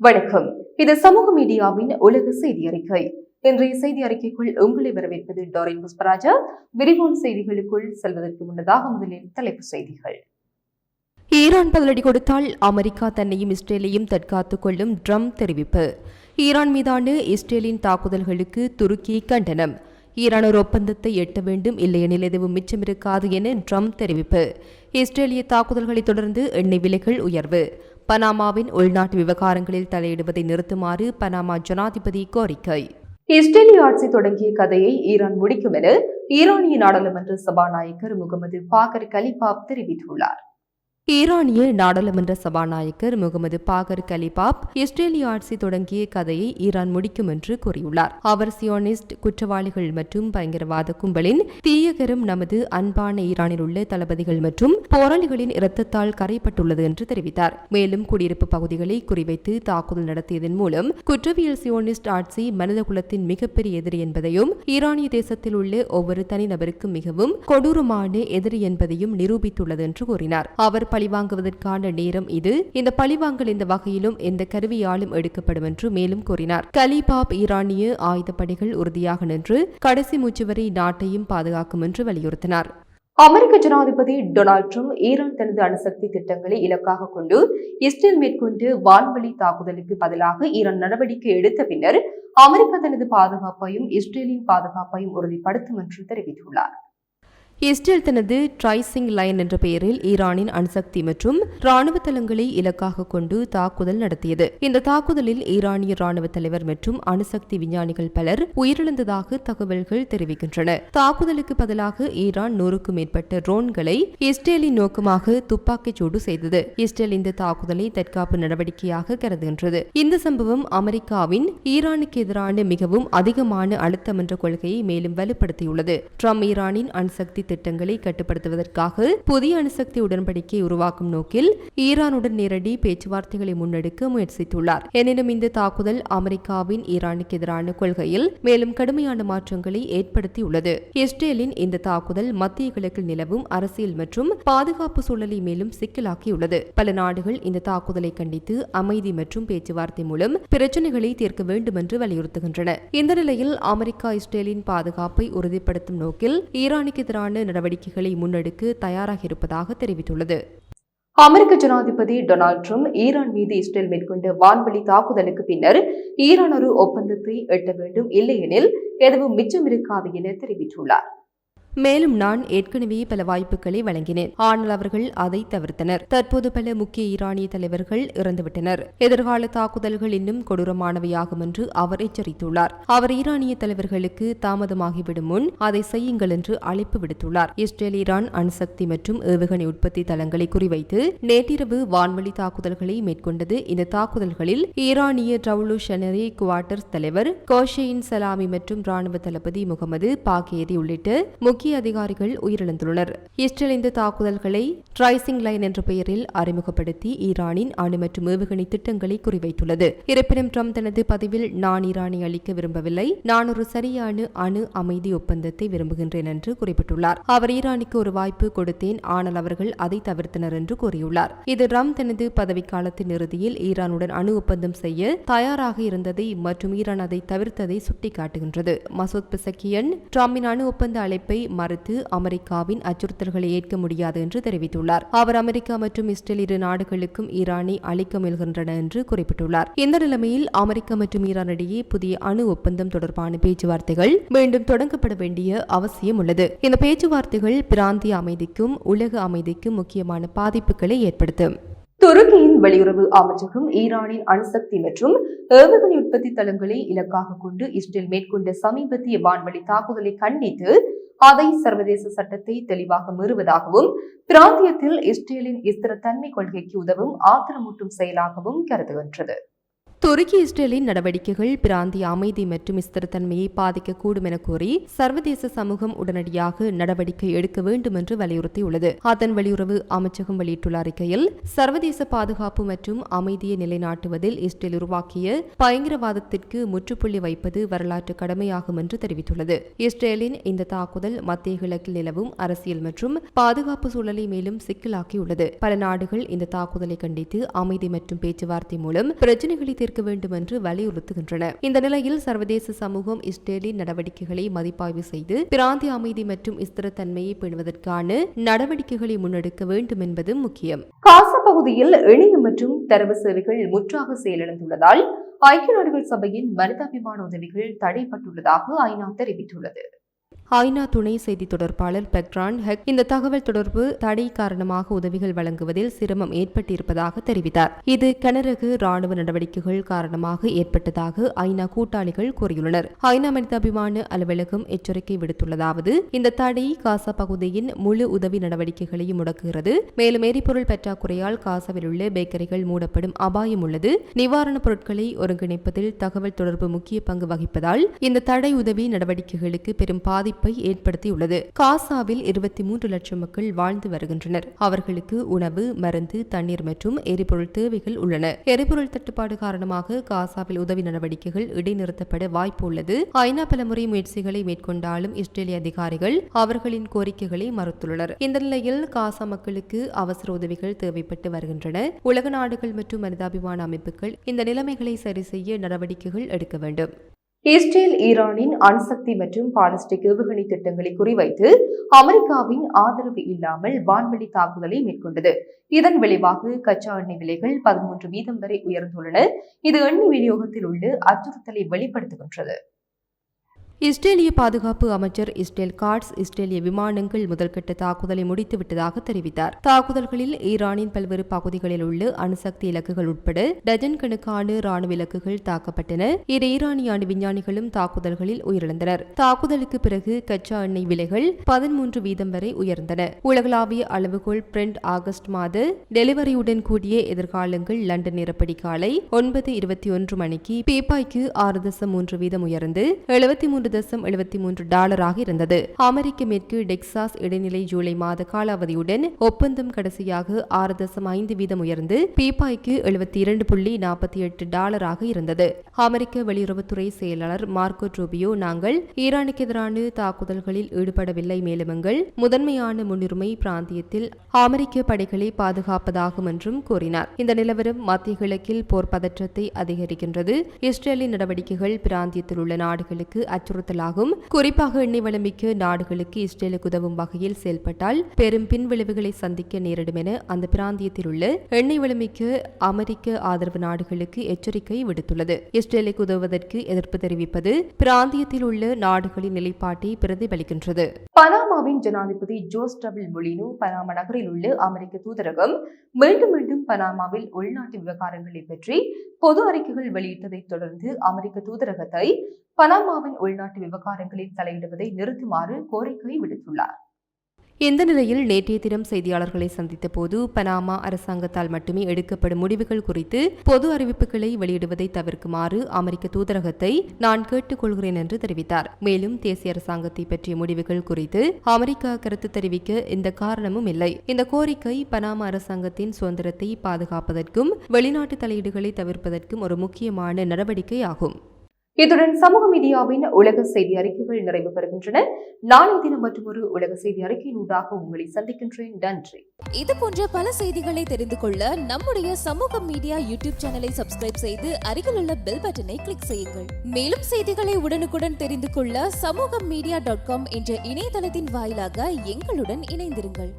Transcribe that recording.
வணக்கம். இது சமூக மீடியாவின் உலக செய்தி அறிக்கை. இன்றைய செய்தி அறிக்கைக்குள் உங்களை வரவேற்பது டோரின் புஷ்பராஜா. விரிவான செய்திகளுக்குள் செல்வதற்கு முன்னதாக முதலில் தலைப்புச் செய்திகள். ஈரான் பதிலடி கொடுத்தால் அமெரிக்கா தன்னையும் இஸ்ரேலையும் தற்காத்துக் கொள்ளும் ட்ரம்ப் தெரிவிப்பு. ஈரான் மீதான இஸ்ரேலின் தாக்குதல்களுக்கு துருக்கி கண்டனம். ஈரான் ஒரு ஒப்பந்தத்தை எட்ட வேண்டும் இல்லையெனில் எதுவும் மிச்சமிருக்காது என ட்ரம்ப் தெரிவிப்பு. இஸ்ரேலிய தாக்குதல்களை தொடர்ந்து எண்ணெய் விலைகள் உயர்வு. பனாமாவின் உள்நாட்டு விவகாரங்களில் தலையிடுவதை நிறுத்துமாறு பனாமா ஜனாதிபதி கோரிக்கை. இஸ்ரேலி ஆட்சி தொடங்கிய கதையை ஈரான் முடிக்கும் என ஈரானிய நாடாளுமன்ற சபாநாயகர் முகமது பாகர் கலிபாப் தெரிவித்துள்ளார். ஈரானிய நாடாளுமன்ற சபாநாயகர் முகமது பாகர் கலிபாப் இஸ்ரேலிய ஆட்சி தொடங்கிய கதையை ஈரான் முடிக்கும் என்று கூறியுள்ளார். அவர் சியோனிஸ்ட் குற்றவாளிகள் மற்றும் பயங்கரவாத கும்பலின் தீயகரம் நமது அன்பான ஈரானில் உள்ள தளபதிகள் மற்றும் போராளிகளின் இரத்தத்தால் கரைப்பட்டுள்ளது என்று தெரிவித்தார். மேலும் குடியிருப்பு பகுதிகளை குறிவைத்து தாக்குதல் நடத்தியதன் மூலம் குற்றவியல் சியோனிஸ்ட் ஆட்சி மனித குலத்தின் மிகப்பெரிய எதிரி என்பதையும் ஈரானிய தேசத்தில் உள்ள ஒவ்வொரு தனிநபருக்கும் மிகவும் கொடூரமான எதிரி என்பதையும் நிரூபித்துள்ளது என்று கூறினார். அவர் பழிவாங்குவதற்கான நேரம் இது. இந்த பழிவாங்கல் இந்த வகையிலும் எந்த கருவியாலும் எடுக்கப்படும் என்று மேலும் கூறினார். கலிபாப் ஈரானிய ஆயுதப்படைகள் உறுதியாக நின்று கடைசி மூச்சு வரை நாட்டையும் பாதுகாக்கும் என்று வலியுறுத்தினார். அமெரிக்க ஜனாதிபதி டொனால்ட் ட்ரம்ப் ஈரான் தனது அணுசக்தி திட்டங்களை இலக்காக கொண்டு இஸ்ரேல் மேற்கொண்டு வான்வழி தாக்குதலுக்கு பதிலாக ஈரான் நடவடிக்கை எடுத்த பின்னர் அமெரிக்கா தனது பாதுகாப்பையும் இஸ்ரேலின் பாதுகாப்பையும் உறுதிப்படுத்தும் என்று தெரிவித்துள்ளார். இஸ்ரேல் தனது ட்ரைசிங் லைன் என்ற பெயரில் ஈரானின் அணுசக்தி மற்றும் ராணுவ தளங்களை இலக்காக கொண்டு தாக்குதல் நடத்தியது. இந்த தாக்குதலில் ஈரானிய ராணுவ தலைவர் மற்றும் அணுசக்தி விஞ்ஞானிகள் பலர் உயிரிழந்ததாக தகவல்கள் தெரிவிக்கின்றன. தாக்குதலுக்கு பதிலாக ஈரான் நூறுக்கும் மேற்பட்ட ட்ரோன்களை இஸ்ரேலின் நோக்கமாக துப்பாக்கிச் சூடு செய்தது. இஸ்ரேல் இந்த தாக்குதலை தற்காப்பு நடவடிக்கையாக கருதுகின்றது. இந்த சம்பவம் அமெரிக்காவின் ஈரானுக்கு எதிரான மிகவும் அதிகமான அழுத்தம் என்ற கொள்கையை மேலும் வலுப்படுத்தியுள்ளது. ட்ரம்ப் ஈரானின் அணுசக்தி திட்டங்களை கட்டுப்படுத்துவதற்காக புதிய அணுசக்தி உடன்படிக்கை உருவாக்கும் நோக்கில் ஈரானுடன் நேரடி பேச்சுவார்த்தைகளை முன்னெடுக்க முயற்சித்துள்ளார். எனினும் இந்த தாக்குதல் அமெரிக்காவின் ஈரானுக்கு எதிரான கொள்கையில் மேலும் கடுமையான மாற்றங்களை ஏற்படுத்தியுள்ளது. இஸ்ரேலின் இந்த தாக்குதல் மத்திய கிழக்கில் நிலவும் அரசியல் மற்றும் பாதுகாப்பு சூழலை மேலும் சிக்கலாக்கியுள்ளது. பல நாடுகள் இந்த தாக்குதலை கண்டித்து அமைதி மற்றும் பேச்சுவார்த்தை மூலம் பிரச்சினைகளை தீர்க்க வேண்டும் என்று வலியுறுத்துகின்றன. இந்த நிலையில் அமெரிக்கா இஸ்ரேலின் பாதுகாப்பை உறுதிப்படுத்தும் நோக்கில் ஈரானுக்கு எதிரான நடவடிக்கைகளை முன்னெடுக்க தயாராக இருப்பதாக தெரிவித்துள்ளது. அமெரிக்க ஜனாதிபதி டொனால்ட் ட்ரம்ப் ஈரான் மீது இஸ்ரேல் மேற்கொண்ட வான்வெளி தாக்குதலுக்கு பின்னர் ஈரான் ஒரு ஒப்பந்தத்தை எட்ட வேண்டும் இல்லையெனில் எதுவும் மிச்சம் இருக்காது என தெரிவித்துள்ளார். மேலும் நான் ஏற்கனவே பல வாய்ப்புகளை வழங்கினேன். ஆனால் அவர்கள் அதை தவிர்த்தனர். தற்போது பல முக்கிய ஈரானிய தலைவர்கள் இறந்துவிட்டனர். எதிர்கால தாக்குதல்கள் இன்னும் கொடூரமானவையாகும் என்று அவர் எச்சரித்துள்ளார். அவர் ஈரானிய தலைவர்களுக்கு தாமதமாகிவிடும் முன் அதை செய்யுங்கள் என்று அழைப்பு விடுத்துள்ளார். இஸ்ரேல் ஈரான் அணுசக்தி மற்றும் ஏவுகணை உற்பத்தி தளங்களை குறிவைத்து நேற்றிரவு வான்வழி தாக்குதல்களை மேற்கொண்டது இந்த தாக்குதல்களில் ஈரானிய ரெவல்யூஷனரி குவார்டர்ஸ் தலைவர் கோஷேயின் சலாமி மற்றும் ராணுவ தளபதி முகமது பாகேரி உள்ளிட்ட முக்கிய முக்கிய அதிகாரிகள் உயிரிழந்துள்ளனர். இஸ்ரேல் இந்த தாக்குதல்களை ட்ரைசிங் லைன் என்ற பெயரில் அறிமுகப்படுத்தி ஈரானின் அணு மற்றும் ஏவுகணை திட்டங்களை குறிவைத்துள்ளது. இருப்பினும் ட்ரம்ப் தனது பதிவில் நான் ஈரானை அளிக்க விரும்பவில்லை நான் ஒரு சரியான அணு அமைதி ஒப்பந்தத்தை விரும்புகின்றேன் என்று குறிப்பிட்டுள்ளார். அவர் ஈரானுக்கு ஒரு வாய்ப்பு கொடுத்தேன் ஆனால் அவர்கள் அதை தவிர்த்தனர் என்று கூறியுள்ளார். இது ட்ரம்ப் தனது பதவிக்காலத்தின் இறுதியில் ஈரானுடன் அணு ஒப்பந்தம் செய்ய தயாராக இருந்ததை மற்றும் ஈரான் அதை தவிர்த்ததை சுட்டிக்காட்டுகின்றது. மசூத் பிசக்கியன் ட்ரம்பின் அணு ஒப்பந்த அழைப்பை மறுத்து அமெரிக்காவின் அச்சுறுத்தல்களை ஏற்க முடியாது என்று தெரிவித்துள்ளார். அவர் அமெரிக்கா மற்றும் இஸ்ரேல் இரு நாடுகளுக்கும் ஈரானை அளிக்க முயல்கின்றன என்று குறிப்பிட்டுள்ளார். இந்த நிலைமையில் அமெரிக்கா மற்றும் ஈரான் இடையே புதிய அணு ஒப்பந்தம் தொடர்பான பேச்சுவார்த்தைகள் மீண்டும் தொடங்கப்பட வேண்டிய அவசியம் உள்ளது. இந்த பேச்சுவார்த்தைகள் பிராந்திய அமைதிக்கும் உலக அமைதிக்கும் முக்கியமான பாதிப்புகளை ஏற்படுத்தும். துருக்கியின் வெளியுறவு அமைச்சகம் ஈரானின் அணுசக்தி மற்றும் ஏவுகணை உற்பத்தி தளங்களை இலக்காக கொண்டு இஸ்ரேல் மேற்கொண்ட சமீபத்திய வான்வழி தாக்குதலை கண்டித்து அதை சர்வதேச சட்டத்தை தெளிவாக மீறுவதாகவும் பிராந்தியத்தில் இஸ்ரேலின் ஸ்திரத்தன்மை கொள்கைக்கு உதவும் ஆத்திரமூட்டும் செயலாகவும் கருதுகின்றது. துருக்கி இஸ்ரேலின் நடவடிக்கைகள் பிராந்திய அமைதி மற்றும் ஸ்திரத்தன்மையை பாதிக்கக்கூடும் என கூறி சர்வதேச சமூகம் உடனடியாக நடவடிக்கை எடுக்க வேண்டும் என்று வலியுறுத்தியுள்ளது. அதன் வெளியுறவு அமைச்சகம் வெளியிட்டுள்ள அறிக்கையில் சர்வதேச பாதுகாப்பு மற்றும் அமைதியை நிலைநாட்டுவதில் இஸ்ரேல் உருவாக்கிய பயங்கரவாதத்திற்கு முற்றுப்புள்ளி வைப்பது வரலாற்று கடமையாகும் என்று தெரிவித்துள்ளது. இஸ்ரேலின் இந்த தாக்குதல் மத்திய கிழக்கில் நிலவும் அரசியல் மற்றும் பாதுகாப்பு சூழலை மேலும் சிக்கலாக்கியுள்ளது. பல நாடுகள் இந்த தாக்குதலை கண்டித்து அமைதி மற்றும் பேச்சுவார்த்தை மூலம் பிரச்சினைகளை தீர்க்க வேண்டும் என்று வலியுறுத்துகின்றன. இந்த நிலையில் சர்வதேச சமூகம் இஸ்ரேலின் நடவடிக்கைகளை மதிப்பாய்வு செய்து பிராந்திய அமைதி மற்றும் ஸ்திரத்தன்மையை பெறுவதற்கான நடவடிக்கைகளை முன்னெடுக்க வேண்டும் என்பது முக்கியம். காசா பகுதியில் இணைய மற்றும் தரவு சேவைகள் முற்றாக செயலிழந்துள்ளதால் ஐக்கிய நாடுகள் சபையின் மனிதாபிமான உதவிகள் தடைப்பட்டுள்ளதாக ஐநா தெரிவித்துள்ளது. ஐநா துணை செய்தி தொடர்பாளர் பெக்ரான் ஹெக் இந்த தகவல் தொடர்பு தடை காரணமாக உதவிகள் வழங்குவதில் சிரமம் ஏற்பட்டிருப்பதாக தெரிவித்தார். இது கனரக ராணுவ நடவடிக்கைகள் காரணமாக ஏற்பட்டதாக ஐநா கூட்டாளிகள் கூறியுள்ளனர். ஐநா மனிதாபிமான அலுவலகம் எச்சரிக்கை விடுத்துள்ளதாவது இந்த தடை காசா பகுதியின் முழு உதவி நடவடிக்கைகளையும் முடக்குகிறது. மேலும் எரிபொருள் பற்றாக்குறையால் காசாவில் உள்ள பேக்கரிகள் மூடப்படும் அபாயம் உள்ளது. நிவாரணப் பொருட்களை ஒருங்கிணைப்பதில் தகவல் தொடர்பு முக்கிய பங்கு வகிப்பதால் இந்த தடை உதவி நடவடிக்கைகளுக்கு பெரும் பாதிப்பு ஏற்படுத்தியுள்ளது. காசாவில் இருபத்தி மூன்று லட்சம் மக்கள் வாழ்ந்து வருகின்றனர். அவர்களுக்கு உணவு மருந்து தண்ணீர் மற்றும் எரிபொருள் தேவைகள் உள்ளன. எரிபொருள் தட்டுப்பாடு காரணமாக காசாவில் உதவி நடவடிக்கைகள் இடைநிறுத்தப்பட வாய்ப்பு உள்ளது. ஐநா பலமுறை முயற்சிகளை மேற்கொண்டாலும் இஸ்ரேலிய அதிகாரிகள் அவர்களின் கோரிக்கைகளை மறுத்துள்ளனர். இந்த நிலையில் காசா மக்களுக்கு அவசர உதவிகள் தேவைப்பட்டு வருகின்றன. உலக நாடுகள் மற்றும் மனிதாபிமான அமைப்புகள் இந்த நிலைமைகளை சரி செய்ய நடவடிக்கைகள் எடுக்க வேண்டும். இஸ்ரேல் ஈரானின் அணுசக்தி மற்றும் பாலிஸ்டிக் ஏவுகணை திட்டங்களை குறிவைத்து அமெரிக்காவின் ஆதரவு இல்லாமல் வான்வெளி தாக்குதலை மேற்கொண்டது. இதன் விளைவாக கச்சா எண்ணெய் விலைகள் பதிமூன்று வீதம் வரை உயர்ந்துள்ளன. இது எண்ணெய் விநியோகத்தில் உள்ள அச்சுறுத்தலை வெளிப்படுத்துகின்றது. இஸ்ரேலிய பாதுகாப்பு அமைச்சர் இஸ்ரேல் காட்ஸ் இஸ்ரேலிய விமானங்கள் முதல்கட்ட தாக்குதலை முடித்துவிட்டதாக தெரிவித்தார். தாக்குதல்களில் ஈரானின் பல்வேறு பகுதிகளில் உள்ள அணுசக்தி இலக்குகள் உட்பட டஜன் கணக்கான ராணுவ இலக்குகள் தாக்கப்பட்டன. இரு ஈரானிய அணு விஞ்ஞானிகளும் தாக்குதல்களில் உயிரிழந்தனர். தாக்குதலுக்கு பிறகு கச்சா எண்ணெய் விலைகள் பதிமூன்று வீதம் வரை உயர்ந்தன. உலகளாவிய அளவுகோல் பிரெண்ட் ஆகஸ்ட் மாத டெலிவரியுடன் கூடிய எதிர்காலங்கள் லண்டன் நிரப்படி காலை ஒன்பது இருபத்தி ஒன்று மணிக்கு பீப்பாய்க்கு ஆறு தசம் மூன்று வீதம் உயர்ந்து எழுபத்தி மூன்று தசம் எழுபத்தி மூன்று டாலராக இருந்தது. அமெரிக்க மேற்கு டெக்சாஸ் இடைநிலை ஜூலை மாத காலாவதியுடன் ஒப்பந்தம் கடைசியாக ஆறு தசம் ஐந்து வீதம் உயர்ந்து பீப்பாய்க்கு எழுபத்தி இரண்டு புள்ளி நாற்பத்தி எட்டு டாலராக இருந்தது. அமெரிக்க வெளியுறவுத்துறை செயலாளர் மார்க்கோ ரூபியோ நாங்கள் ஈரானுக்கு எதிரான தாக்குதல்களில் ஈடுபடவில்லை. மேலும் எங்கள் முதன்மையான முன்னுரிமை பிராந்தியத்தில் அமெரிக்க படைகளை பாதுகாப்பதாகும் என்றும் கூறினார். இந்த நிலவரம் மத்திய கிழக்கில் போர் பதற்றத்தை அதிகரிக்கின்றது. இஸ்ரேலின் நடவடிக்கைகள் பிராந்தியத்தில் உள்ள நாடுகளுக்கு அச்சுறுத்தலாகும். குறிப்பாக எண்ணெய் வளமிக்க நாடுகளுக்கு இஸ்ரேலுக்கு உதவும் வகையில் செயல்பட்டால் பெரும் பின்விளைவுகளை சந்திக்க நேரிடும் என அந்த பிராந்தியத்தில் உள்ள எண்ணெய் வளமிக்க அமெரிக்க ஆதரவு நாடுகளுக்கு எச்சரிக்கை விடுத்துள்ளது. இஸ்ரேலுக்கு உதவுவதற்கு எதிர்ப்பு தெரிவிப்பது பிராந்தியத்தில் உள்ள நாடுகளின் நிலைப்பாட்டை பிரதிபலிக்கின்றது. பனாமாவின் ஜனாதிபதி ஜோஸ் டபிள் மொழினு பனாமா நகரில் உள்ள அமெரிக்க தூதரகம் மீண்டும் மீண்டும் பனாமாவில் உள்நாட்டு விவகாரங்களை பற்றி பொது அறிக்கைகள் வெளியிட்டதைத் தொடர்ந்து அமெரிக்க தூதரகத்தை பனாமாவின் உள்நாட்டு விவகாரங்களில் தலையிடுவதை நிறுத்துமாறு கோரிக்கை விடுத்துள்ளார். இந்த நிலையில் நேற்றைய தினம் செய்தியாளர்களை சந்தித்த போது பனாமா அரசாங்கத்தால் மட்டுமே எடுக்கப்படும் முடிவுகள் குறித்து பொது அறிவிப்புகளை வெளியிடுவதை தவிர்க்குமாறு அமெரிக்க தூதரகத்தை நான் கேட்டுக்கொள்கிறேன் என்று தெரிவித்தார். மேலும் தேசிய அரசாங்கத்தை பற்றிய முடிவுகள் குறித்து அமெரிக்கா கருத்து தெரிவிக்க இந்த காரணமும் இல்லை. இந்த கோரிக்கை பனாமா அரசாங்கத்தின் சுதந்திரத்தை பாதுகாப்பதற்கும் வெளிநாட்டு தலையீடுகளை தவிர்ப்பதற்கும் ஒரு முக்கியமான நடவடிக்கை ஆகும் இத்துடன் சமூக மீடியாவின் உலக செய்தி அறிக்கைகள் நிறைவு பெறுகின்றன. நாளை தினம் மற்றும் ஒரு உலக செய்தி அறிக்கையினூடாக உங்களை சந்திக்கின்றேன். நன்றி. இது போன்ற பல செய்திகளை தெரிந்து கொள்ள நம்முடைய சமூக மீடியா யூடியூப் சேனலை சப்ஸ்கிரைப் செய்து அருகில் உள்ள பெல் பட்டனை கிளிக் செய்யுங்கள். மேலும் செய்திகளை உடனுக்குடன் தெரிந்து கொள்ள சமூக மீடியா டாட் காம் என்ற இணையதளத்தின் வாயிலாக எங்களுடன் இணைந்திருங்கள்.